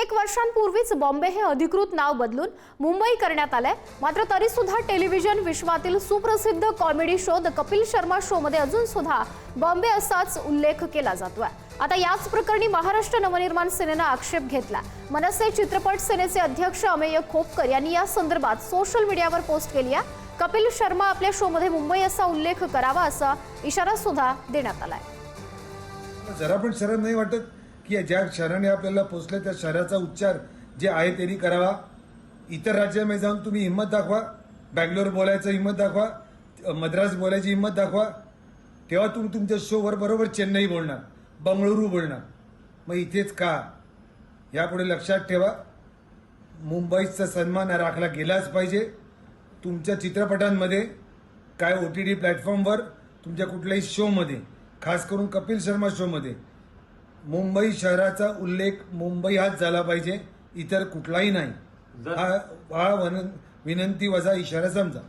कित्येक वर्षांपूर्वीच बॉम्बे हे अधिकृत नाव बदलून मुंबई करण्यात आलंय. मात्र तरी सुद्धा टेलिव्हिजन विश्वातील सुप्रसिद्ध comedy show the Kapil Sharma show मध्ये अजून सुद्धा बॉम्बे असाच उल्लेख केला जातोय. आता याच प्रकरणी महाराष्ट्र नवनिर्माण सेनेनं आक्षेप घेतला. मनसे चित्रपट सेनेचे अध्यक्ष अमेय खोपकर यांनी या संदर्भात सोशल मीडियावर पोस्ट केली आहे. कपिल शर्मा आपल्या शोमध्ये मुंबई असा उल्लेख करावा असा इशारा सुद्धा देण्यात आलाय. जरा पण शरम नाही वाटत? की ज्या शहराने आपल्याला पोचले त्या शहराचा उच्चार जे आहे त्यांनी करावा. इतर राज्यामध्ये जाऊन तुम्ही हिंमत दाखवा. बँगलोर बोलायचं हिंमत दाखवा. मद्रास बोलायची हिंमत दाखवा. तेव्हा तुम्ही तुमच्या शोवर बरोबर चेन्नई बोलणार बंगळुरू बोलणार. मग इथेच का? यापुढे लक्षात ठेवा. मुंबईचा सन्मान राखला गेलाच पाहिजे. तुमच्या चित्रपटांमध्ये काय ओ टी टी प्लॅटफॉर्मवर तुमच्या कुठल्याही शोमध्ये खास करून कपिल शर्मा शोमध्ये मुंबई शहराचा उल्लेख मुंबई हाच झाला पाहिजे इतर कुठलाही नाही. हा हा वन- विनंती वजा इशारा समजा.